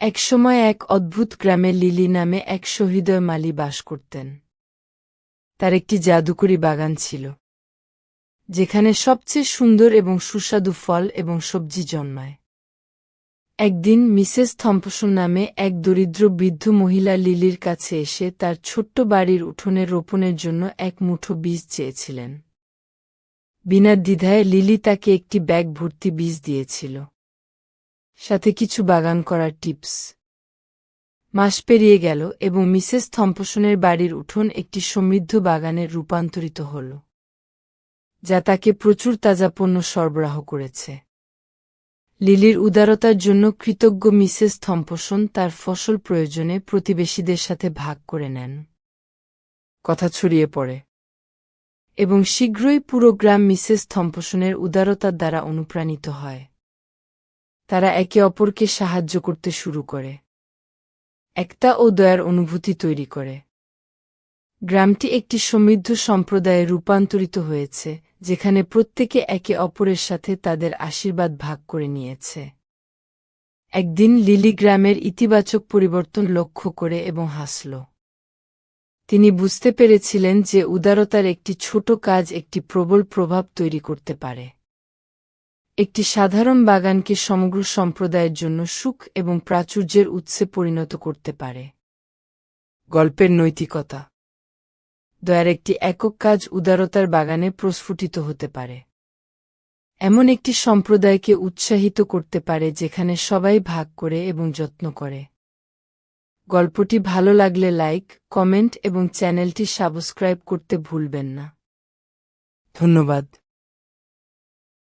একসময় এক অদ্ভুত গ্রামে লিলি নামে এক সহৃদয় মালি বাস করতেন। তার একটি জাদুকরি বাগান ছিল, যেখানে সবচেয়ে সুন্দর এবং সুস্বাদু ফল এবং সবজি জন্মায়। একদিন মিসেস থম্পসন নামে এক দরিদ্র বৃদ্ধ মহিলা লিলির কাছে এসে তার ছোট্ট বাড়ির উঠোনে রোপণের জন্য এক মুঠো বীজ চেয়েছিলেন। বিনা দ্বিধায় লিলি তাকে একটি ব্যাগ ভর্তি বীজ দিয়েছিল। সাথে কিছু বাগান করার টিপস। মাস পেরিয়ে গেল এবং মিসেস থম্পসনের বাড়ির উঠোন একটি সমৃদ্ধ বাগানে রূপান্তরিত হল, যা তাকে প্রচুর তাজা পণ্য সরবরাহ করেছে। লিলির উদারতার জন্য কৃতজ্ঞ মিসেস থম্পসন তার ফসল প্রয়োজনে প্রতিবেশীদের সাথে ভাগ করে নেন। কথা ছড়িয়ে পড়ে। এবং শীঘ্রই পুরো গ্রাম মিসেস থম্পসনের উদারতার দ্বারা অনুপ্রাণিত হয়। তারা একে অপরকে সাহায্য করতে শুরু করে। একতা ও দয়ার অনুভূতি তৈরি করে। গ্রামটি একটি সমৃদ্ধ সম্প্রদায়ে রূপান্তরিত হয়েছে, যেখানে প্রত্যেকে একে অপরের সাথে তাদের আশীর্বাদ ভাগ করে নিয়েছে। একদিন লিলি গ্রামের ইতিবাচক পরিবর্তন লক্ষ্য করে এবং হাসল। তিনি বুঝতে পেরেছিলেন যে উদারতার একটি ছোট কাজ একটি প্রবল প্রভাব তৈরি করতে পারে। একটি সাধারণ বাগানকে সমগ্র সম্প্রদায়ের জন্য সুখ এবং প্রাচুর্যের উৎসে পরিণত করতে পারে। গল্পের নৈতিকতা। দয়ার একটি একক কাজ উদারতার বাগানে প্রস্ফুটিত হতে পারে। এমন একটি সম্প্রদায়কে উৎসাহিত করতে পারে যেখানে সবাই ভাগ করে এবং যত্ন করে। গল্পটি ভালো লাগলে লাইক, কমেন্ট এবং চ্যানেলটি সাবস্ক্রাইব করতে ভুলবেন না। ধন্যবাদ।